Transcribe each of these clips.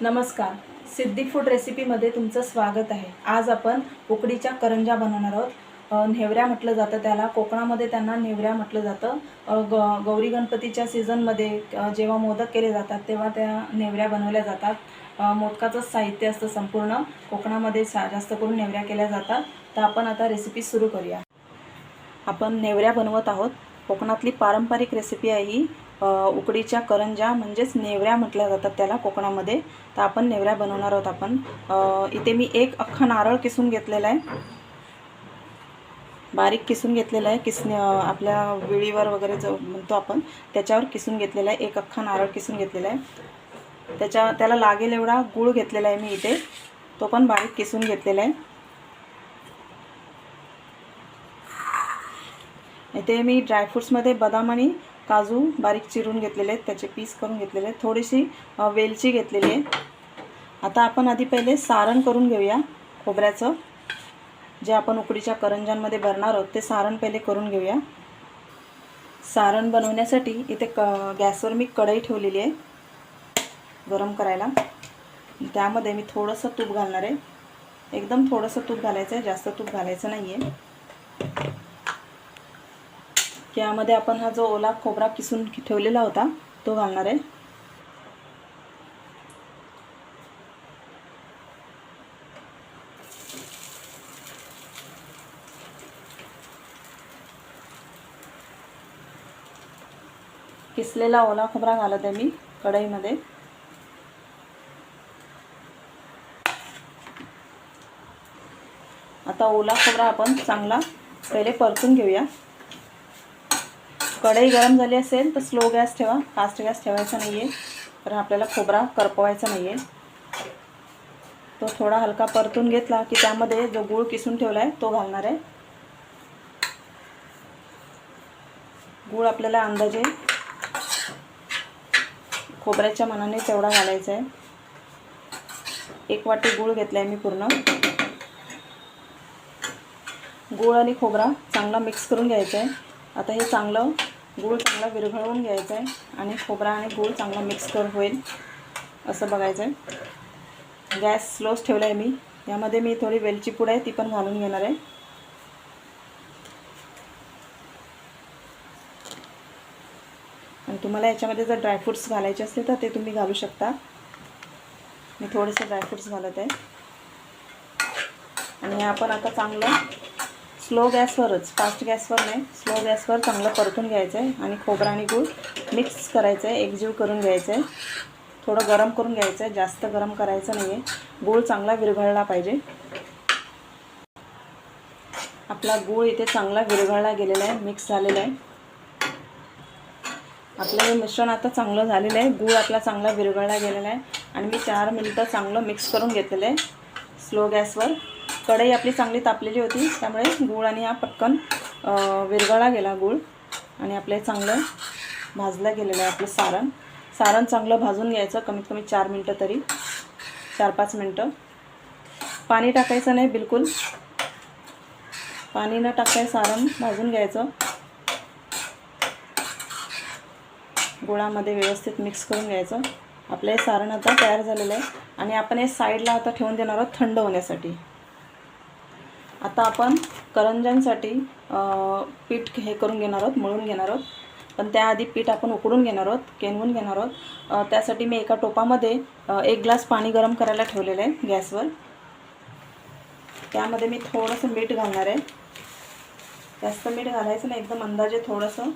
नमस्कार. सिद्धी फूड रेसिपीमध्ये तुमचं स्वागत आहे. आज आपण उकडीच्या करंजा बनवणार आहोत. नेवऱ्या म्हटलं जातं त्याला. कोकणामध्ये त्यांना नेवऱ्या म्हटलं जातं. ग गौरी गणपतीच्या सीझनमध्ये जेव्हा मोदक केले जातात तेव्हा त्या नेवऱ्या बनवल्या जातात. मोदकाचं मोदकाचंच साहित्य असतं संपूर्ण. कोकणामध्ये सा जास्त करून नेवऱ्या केल्या जातात. तर आपण आता रेसिपी सुरू करूया. आपण नेवऱ्या बनवत आहोत. कोकणातली पारंपरिक रेसिपी आहे ही. उकडीच्या करंजा म्हणजेच नेवऱ्या म्हटल्या जातात त्याला कोकणामध्ये. तर आपण नेवऱ्या बनवणार आहोत आपण. इथे मी एक अख्खा नारळ किसून घेतलेला आहे. बारीक किसून घेतलेला आहे. किसणे आपल्या विळीवर वगैरे जो म्हणतो आपण त्याच्यावर किसून घेतलेला आहे. एक अख्खा नारळ किसून घेतलेला आहे. त्याच्या त्याला लागेल एवढा गूळ घेतलेला आहे मी इथे. तो पण बारीक किसून घेतलेला आहे. इथे मी ड्रायफ्रुट्समध्ये बदाम आणि काजू बारीक चिरून घेतलेले आहेत त्याचे पीस करून घेतलेले आहेत थोडीशी वेलची घेतलेली आहे आता आपण आधी पहिले सारण करून घेऊया खोबऱ्याचं. जे आपण उकडीच्या करंजांमध्ये भरणार आहोत ते सारण पहिले करून घेऊया. सारण बनवण्यासाठी इथे क गॅसवर मी कढई ठेवलेली आहे गरम करायला. त्यामध्ये मी थोडंसं तूप घालणार आहे. एकदम थोडंसं तूप घालायचं आहे जास्त तूप घालायचं नाही आहे यामध्ये आपण हा जो ओला खोबरा किसून ठेवलेला होता तो घालणार आहे. किसलेला ओला खोबरा घालत आहे मी कढईमध्ये. आता ओला खोबरा आपण चांगला पहिले परतून घेऊया. कढई गरम झाली असेल तर स्लो गॅस ठेवा. फास्ट गॅस ठेवायचा नाही आहे कारण आपल्याला खोबरा करपवायचा नाही आहे तो थोडा हलका परतून घेतला की त्यामध्ये जो गूळ किसून ठेवला आहे तो घालणार आहे. गूळ आपल्याला अंदाजे खोबऱ्याच्या मनाने तेवढा घालायचा आहे. एक वाटी गूळ घेतला आहे मी पूर्ण. गूळ आणि खोबरा चांगला मिक्स करून घ्यायचा आहे आता हे चांगलं गूळ चांगला विरघळवून घ्यायचा आहे आणि खोबरा आणि गूळ चांगला मिक्स कर होईल असं बघायचं आहे गॅस स्लोच ठेवला आहे मी. यामध्ये मी थोडी वेलची पूड आहे ती पण घालून घेणार आहे. आणि तुम्हाला याच्यामध्ये जर ड्रायफ्रूट्स घालायचे असले तर ते तुम्ही घालू शकता. मी थोडेसे ड्रायफ्रूट्स घालत आहे. आणि हे आपण आता चांगलं स्लो गॅसवरच फास्ट गॅसवर नाही स्लो गॅसवर चांगलं परतून घ्यायचं आहे आणि खोबरा आणि गूळ मिक्स करायचं आहे एकजीव करून घ्यायचं आहे थोडं गरम करून घ्यायचं आहे जास्त गरम करायचं नाही आहे गूळ चांगला विरघळला पाहिजे. आपला गूळ इथे चांगला विरघळला गेलेला आहे मिक्स झालेला आहे. आपलं हे मिश्रण आता चांगलं झालेलं आहे गूळ आपला चांगला विरघळला गेलेला आहे. आणि मी चार मिनटं चांगलं मिक्स करून घेतलेलं आहे स्लो गॅसवर. कढई आपली चांगली तापलेली होती त्यामुळे गूळ आणि हा पटकन विरगळा गेला गूळ. आणि आपलं हे चांगलं भाजलं गेलेलं आहे आपलं सारण. सारण चांगलं भाजून घ्यायचं कमीत कमी चार मिनटं तरी. चार पाच मिनटं. पाणी टाकायचं नाही बिलकुल. पाणी न टाकता सारण भाजून घ्यायचं. गुळामध्ये व्यवस्थित मिक्स करून घ्यायचं. आपलं हे सारण आता तयार झालेलं आहे. आणि आपण हे साईडला आता ठेवून देणार आहोत थंड होण्यासाठी. आता आपण करंजांसाठी पीठ हे करून घेणार आहोत मळून घेणार आहोत. पण त्याआधी पीठ आपण उकडून घेणार आहोत केनवून घेणार आहोत. त्यासाठी मी एका टोपामध्ये एक ग्लास पाणी गरम करायला ठेवलेलं आहे गॅसवर. त्यामध्ये मी थोडंसं मीठ घालणार आहे. जास्त मीठ घालायचं नाही एकदम अंदाजे थोडंसं.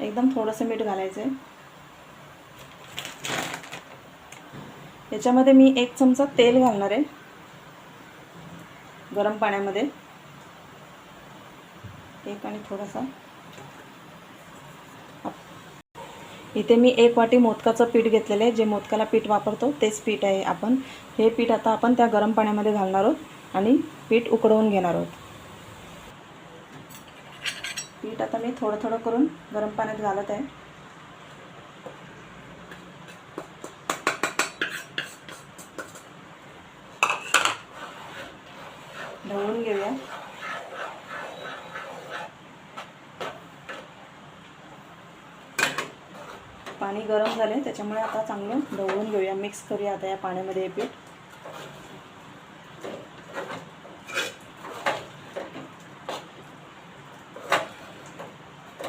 एकदम थोडंसं मीठ घालायचं आहे. याच्यामध्ये मी एक चमचा तेल घालणार आहे. गरम पाण्यामध्ये. एक आणि थोडासा. इथे मी एक वाटी मोदकाचं पीठ घेतलेलं आहे. जे मोदकाला पीठ वापरतो तेच पीठ आहे आपण. हे पीठ आता आपण त्या गरम पाण्यामध्ये घालणार आहोत आणि पीठ उकडवून घेणार आहोत. पीठ आता मी थोडं थोडं करून गरम पाण्यात घालत आहे ढवळून घेऊया पाणी गरम झाले त्याच्यामुळे आता चांगलं ढवळून घेऊया. मिक्स करूया आता या पाण्यामध्ये हे पीठ.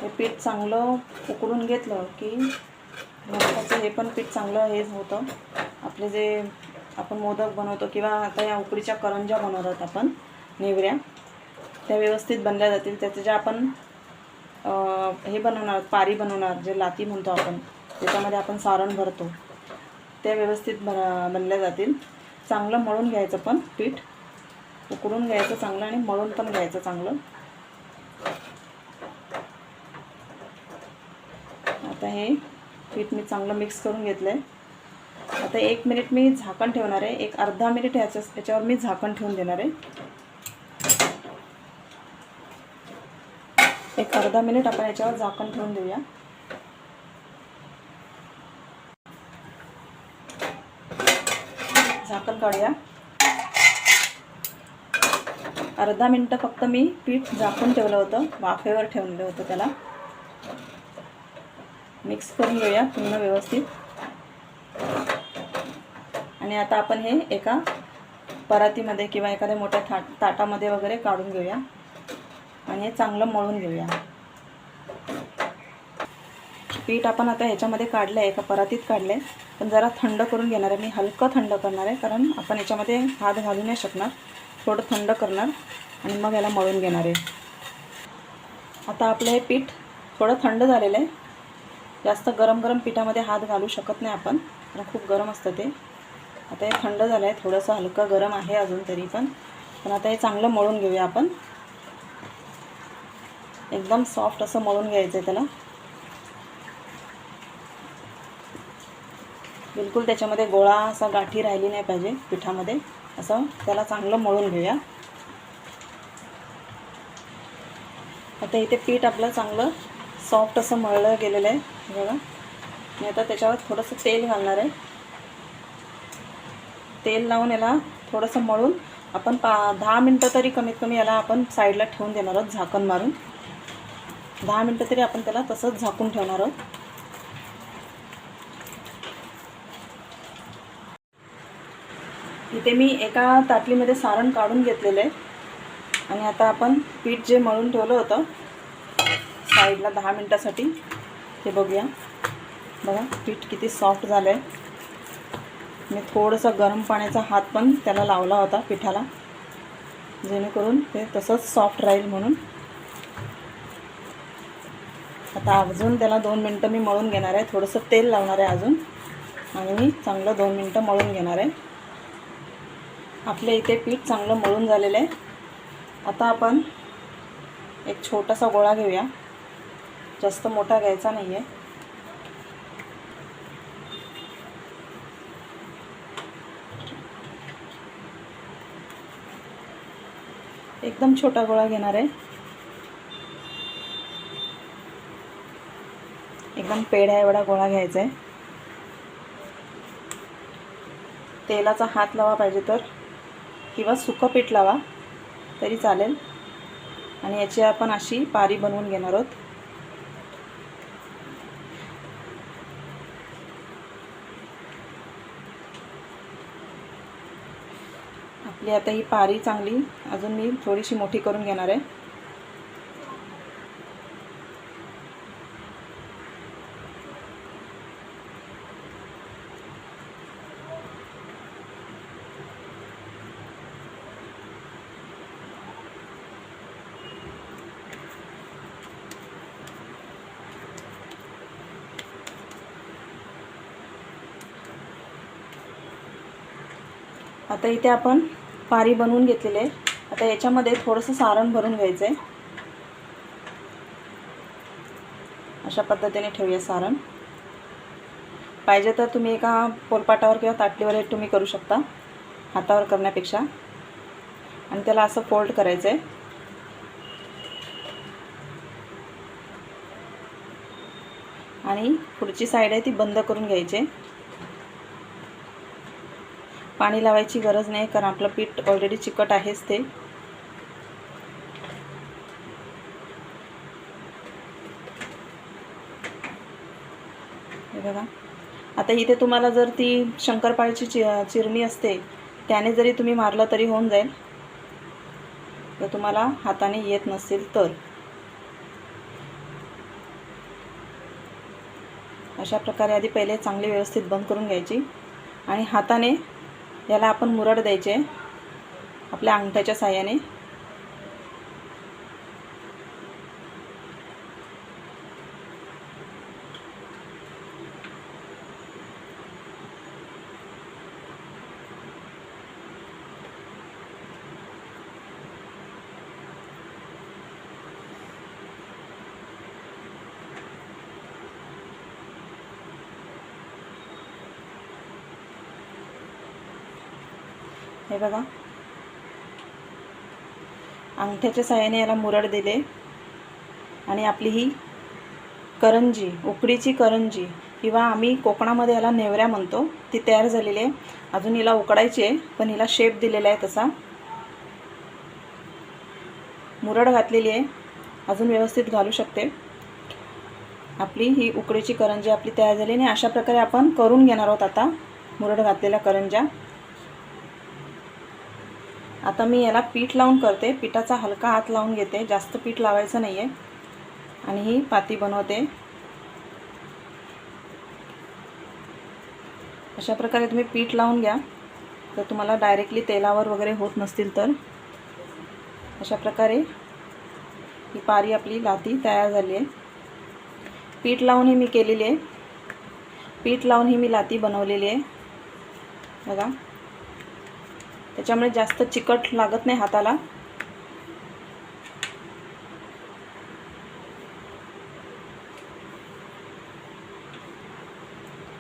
हे पीठ चांगलं उकळून घेतलं की मोदकाचं हे पण पीठ चांगलं हे होतं. आपले जे आपण मोदक बनवतो किंवा आता या उकडीच्या करंज्या बनवतात आपण नेवऱ्या त्या व्यवस्थित बनल्या जातील. त्याचे जे आपण हे बनवणार पारी बनवणार जे लाती म्हणतो आपण त्याच्यामध्ये आपण सारण भरतो ते व्यवस्थित भर बनल्या जातील. चांगलं मळून घ्यायचं पण पीठ. उकडून घ्यायचं चांगलं आणि मळून पण घ्यायचं चांगलं. आता हे पीठ मी चांगलं मिक्स करून घेतलं आहे आता एक मिनिट मी झाकण ठेवणार आहे. एक अर्धा मिनिट ह्याच्या याच्यावर मी झाकण ठेवून देणार आहे. एक अर्धा मिनिट आपण याच्यावर झाकण ठेवून देऊया. झाकण काढूया. अर्धा मिनटं फक्त मी पीठ झाकून ठेवलं होतं. वाफेवर ठेवलेलं होतं त्याला. मिक्स करून घेऊया पूर्ण व्यवस्थित. आणि आता आपण हे एका परातीमध्ये किंवा एखाद्या मोठ्या था ताटामध्ये वगैरे काढून घेऊया. आणि हे चांगलं मळून घेऊया. पीठ आपण आता ह्याच्यामध्ये काढलं आहे एका परातीत काढलं आहे पण जरा थंड करून घेणार आहे. मी हलकं थंड करणार आहे कारण आपण याच्यामध्ये हात घालू नाही शकणार. थोडं थंड करणार आणि मग याला मळून घेणार आहे. आता आपलं हे पीठ थोडं थंड झालेलं आहे. जास्त गरम गरम पिठामध्ये हात घालू शकत नाही आपण कारण खूप गरम असतं ते. आता हे थंड झालं आहे थोडंसं हलकं गरम आहे अजून तरी पण. पण आता हे चांगलं मळून घेऊया आपण. एकदम सॉफ्ट असं मळून घ्यायचं आहे त्याला. बिलकुल त्याच्यामध्ये गोळा असा गाठी राहिली नाही पाहिजे पिठामध्ये. असं त्याला चांगलं मळून घेऊया. आता इथे पीठ आपलं चांगलं सॉफ्ट असं मळलं गेलेलं आहे. बघा. मी आता त्याच्यावर थोडंसं तेल घालणार आहे. तेल लावून याला थोडंसं मळून आपण पा दहा मिनटं तरी कमीत कमी याला आपण साईडला ठेवून देणार आहोत झाकण मारून. दहा मिनटं तरी आपण त्याला तसंच झाकून ठेवणार आहोत. ते मी एका ताटलीमध्ये सारण काढून घेतलेलं. आहे आणि आता आपण पीठ जे मळून ठेवलं होतं साईडला दहा मिनटासाठी ते बघूया. बघा पीठ किती सॉफ्ट झालं आहे मी थोडंसं गरम पाण्याचा हात पण त्याला लावला होता पिठाला जेणेकरून ते तसंच सॉफ्ट राहील म्हणून. आता अजून त्याला दोन मिनटं मी मळून घेणार आहे. थोडंसं तेल लावणार आहे अजून. आणि मी चांगलं दोन मिनटं मळून घेणार आहे. आपल्या इथे पीठ चांगलं मळून झालेलं आहे. आता आपण एक छोटासा गोळा घेऊया. जास्त मोठा घ्यायचा नाही आहे एकदम छोटा गोळा घेणार आहे. एकदम पेढ्या एवढा गोळा घ्यायचा आहे. तेलाचा हात लावा पाहिजे तर. किंवा सुकं पीठ लावा तरी चालेल. आणि याची आपण अशी पारी बनवून घेणार आहोत. आपली आता ही पारी चांगली अजून मी थोडीशी मोठी करून घेणार आहे. आता इथे आपण पारी बनवून घेतलेली आहे आता याच्यामध्ये थोडंसं सारण भरून घ्यायचं आहे अशा पद्धतीने ठेवूया सारण. पाहिजे तर तुम्ही एका पोलपाटावर किंवा ताटलीवर हे तुम्ही करू शकता हातावर करण्यापेक्षा. आणि त्याला असं फोल्ड करायचं आहे आणि पुढची साईड आहे ती बंद करून घ्यायची. आहे पाणी लावायची गरज नाही कारण आपलं पीठ ऑलरेडी चिकट आहेच ते. बघा. आता इथे तुम्हाला जर ती शंकरपाळीची चि चिरणी असते त्याने जरी तुम्ही मारलं तरी होऊन जाईल. जर तुम्हाला हाताने येत नसेल तर. अशा प्रकारे आधी पहिले चांगली व्यवस्थित बंद करून घ्यायची. आणि हाताने याला आपण मुरड द्यायचे. आपल्या अंगठ्याच्या साह्याने. हे बघा. अंगठ्याच्या साह्याने याला मुरड दिले. आणि आपली ही करंजी उकडीची करंजी किंवा आम्ही कोकणामध्ये याला नेवऱ्या म्हणतो ती तयार झालेली आहे. अजून हिला उकडायची आहे पण हिला शेप दिलेला आहे तसा. मुरड घातलेली आहे. अजून व्यवस्थित घालू शकते. आपली ही उकडीची करंजी आपली तयार झाली आणि अशा प्रकारे आपण करून घेणार आहोत आता मुरड घातलेल्या करंज्या. आता मी याला पीठ लावून करते. पिठाचा हलका हात लावून घेते. जास्त पीठ लावायचं नाही आहे आणि ही पाती बनवते. अशा प्रकारे तुम्ही पीठ लावून घ्या. तर तुम्हाला डायरेक्टली तेलावर वगैरे होत नसतील तर. अशा प्रकारे ही पारी आपली लाती तयार झाली आहे. पीठ लावून ही मी केलेली आहे. पीठ लावून ही मी लाती बनवलेली आहे. बघा. त्याच्यामुळे जास्त चिकट लागत नाही हाताला.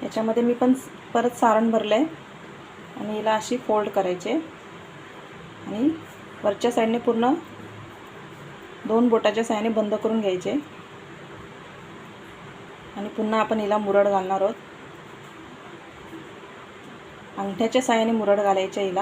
याच्यामध्ये मी पण परत सारण भरलं आहे आणि हिला अशी फोल्ड करायचे. आणि वरच्या साईडने पूर्ण दोन बोटाच्या साह्याने बंद करून घ्यायचे. आणि पुन्हा आपण हिला मुरड घालणार आहोत. अंगठ्याच्या साह्याने मुरड घालायच्या हिला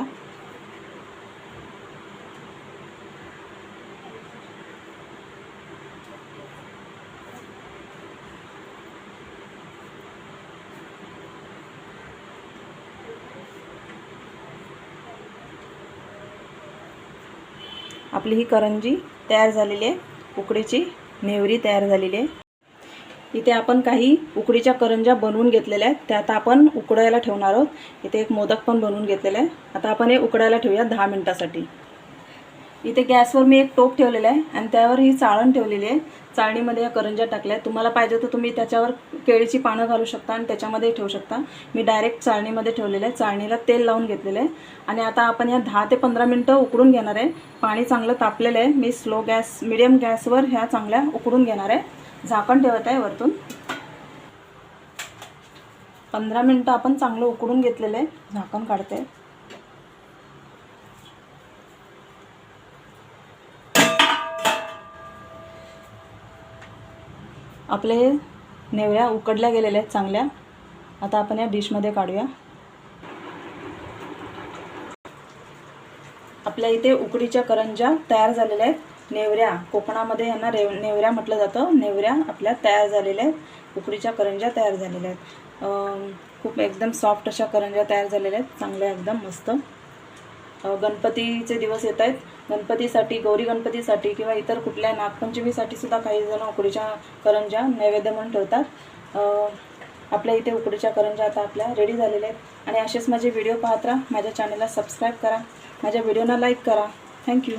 आपली ही करंजी तयार झालेली आहे. उकडीची नेवरी तयार झालेली आहे. इथे आपण काही उकडीच्या करंज्या बनवून घेतलेल्या आहेत. त्या आता आपण उकडायला ठेवणार आहोत. इथे एक मोदक पण बनवून घेतलेला आहे. आता आपण हे उकडायला ठेवूया दहा मिनटासाठी. इथे गॅसवर मी एक टोप ठेवलेला आहे आणि त्यावर ही चाळण ठेवलेली आहे. चाळणीमध्ये या करंज्या टाकल्या आहेत. तुम्हाला पाहिजे तर तुम्ही त्याच्यावर केळीची पानं घालू शकता आणि त्याच्यामध्ये ठेवू शकता. मी डायरेक्ट चाळणीमध्ये ठेवलेलं आहे. चाळणीला तेल लावून घेतलेलं आहे. आणि आता आपण या दहा ते पंधरा मिनटं उकडून घेणार आहे. पाणी चांगलं तापलेलं आहे. मी स्लो गॅस मिडियम गॅसवर ह्या चांगल्या उकडून घेणार आहे. झाकण ठेवत आहे वरतून. पंधरा मिनटं आपण चांगलं उकडून घेतलेलं आहे. झाकण काढते. आपले नेवऱ्या उकडल्या गेलेल्या आहेत चांगल्या. आता आपण या डिशमध्ये काढूया. आपल्या इथे उकडीच्या करंज्या तयार झालेल्या आहेत. नेवऱ्या कोकणामध्ये यांना रेव नेवऱ्या म्हटलं जातं. नेवऱ्या आपल्या तयार झालेल्या आहेत. उकडीच्या करंज्या तयार झालेल्या आहेत. खूप एकदम सॉफ्ट अशा करंज्या तयार झालेल्या आहेत. चांगल्या एकदम मस्त. गणपतीचे दिवस येत आहेत. गणपतीसाठी गौरी गणपतीसाठी किंवा इतर कुठल्या नागपंचमीसाठी सुद्धा काही जण उकडीच्या करंज्या नैवेद्य म्हणून ठेवतात. आपल्या इथे उकडीच्या करंजा आता आपल्या रेडी झालेल्या आहेत. आणि असेच माझे व्हिडिओ पाहत राहा. माझ्या चॅनलला सबस्क्राईब करा. माझ्या व्हिडिओना लाईक करा. थँक्यू